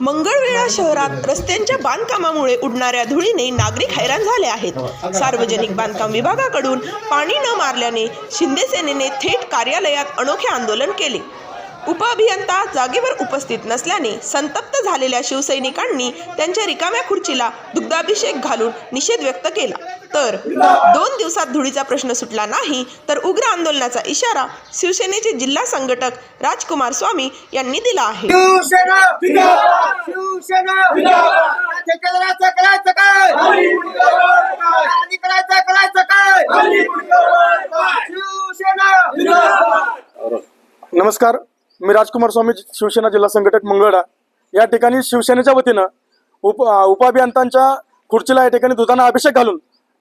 मंगळवेळा शहरात रस्त्यांच्या बांधकामामुळे उडणाऱ्या धुळीने नागरिक हैराण झाले आहेत. सार्वजनिक बांधकाम विभागाकडून पाणी न मारल्याने शिंदे सेनेने थेट कार्यालयात अनोखे आंदोलन केले. उपअभियंता जागेवर उपस्थित नसल्याने संतप्त झालेल्या शिवसैनिकांनी त्यांच्या रिकाम्या खुर्चीला दुग्धाभिषेक घालून निषेध व्यक्त केला. तर दोन दिवसात धुळीचा प्रश्न सुटला नाही तर उग्र आंदोलनाचा इशारा शिवसेनेचे जिल्हा संघटक राजकुमार स्वामी यांनी दिला आहे. नमस्कार. मी राजकुमार स्वामी शिवसेना जिल्हा संघटक मंगळा या ठिकाणी शिवसेनेच्या वतीनं उप उपअभियंतांच्या खुर्चीला या ठिकाणी दुधाना अभिषेक घालून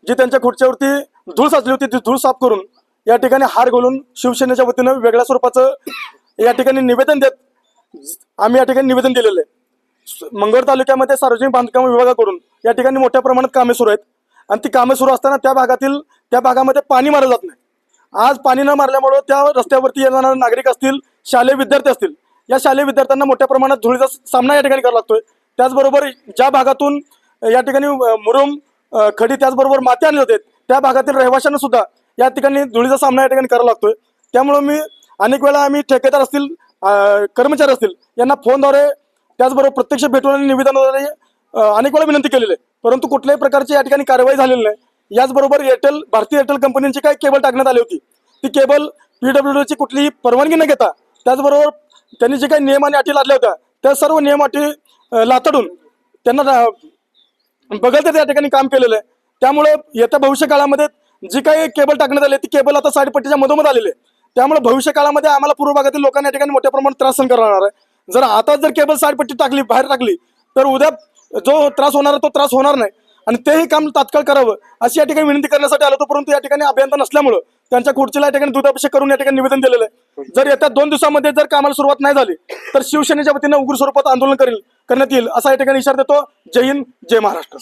जी त्यांच्या खुर्च्यावरती धूळ साचली होती ती धूळ साफ करून या ठिकाणी हार घालून शिवसेनेच्या वतीनं वेगळ्या स्वरूपाचं या ठिकाणी निवेदन देत आम्ही या ठिकाणी निवेदन दिलेलं आहे. मंगळ तालुक्यामध्ये सार्वजनिक बांधकाम विभागाकडून या ठिकाणी मोठ्या प्रमाणात कामे सुरू आहेत. आणि ती कामे सुरू असताना त्या भागातील त्या भागामध्ये पाणी मारलं जात नाही. आज पाणी न मारल्यामुळं त्या रस्त्यावरती येणारे नागरिक असतील शालेय विद्यार्थी असतील. या शालेय विद्यार्थ्यांना मोठ्या प्रमाणात धुळीचा सामना या ठिकाणी करावा लागतोय. त्याचबरोबर ज्या भागातून या ठिकाणी मुरुम खडी त्याचबरोबर माती आणली जाते त्या भागातील रहिवाशांना सुद्धा या ठिकाणी धुळीचा सामना या ठिकाणी करावा लागतोय. त्यामुळं मी अनेक वेळा आम्ही ठेकेदार असतील कर्मचारी असतील यांना फोनद्वारे त्याचबरोबर प्रत्यक्ष भेटून आणि निवेदनाद्वारे अनेक वेळा विनंती केलेली आहे. परंतु कुठल्याही प्रकारची या ठिकाणी कारवाई झालेली नाही. याचबरोबर एअरटेल भारतीय एअरटेल कंपनीची काही केबल टाकण्यात आली होती. ती केबल पीडब्ल्यू डीची कुठलीही परवानगी न घेता त्याचबरोबर त्यांनी जे काही नियम आणि अटी लादल्या होत्या त्या सर्व नियम अटी लातडून त्यांना रा- बघत त्या ठिकाणी काम केलेलं आहे. त्यामुळे येत्या भविष्य काळामध्ये जी काही केबल टाकण्यात आली ती केबल आता साईडपट्टीच्या मधोमध आलेली आहे. त्यामुळे भविष्य काळामध्ये आम्हाला पूर्व भागातील लोकांना या ठिकाणी मोठ्या प्रमाणात त्रास सहन करणार आहे. जर आता जर केबल साईडपट्टी टाकली बाहेर टाकली तर उद्या जो त्रास होणार तो त्रास होणार नाही. आणि तेही काम तात्काळ करावं. अशी या ठिकाणी विनंती करण्यासाठी आलो होतो परंतु या ठिकाणी अभियंता नसल्यामुळं त्यांच्या खुर्चीला या ठिकाणी दुधाभिषेक करून या ठिकाणी निवेदन दिलेलं आहे. जर येत्या दोन दिवसामध्ये जर कामाला सुरुवात नाही झाली तर शिवसेनेच्या वतीनं उग्र स्वरूपात आंदोलन करेल करण्यात येईल असा या ठिकाणी इशारा देतो. जय हिंद जय महाराष्ट्र.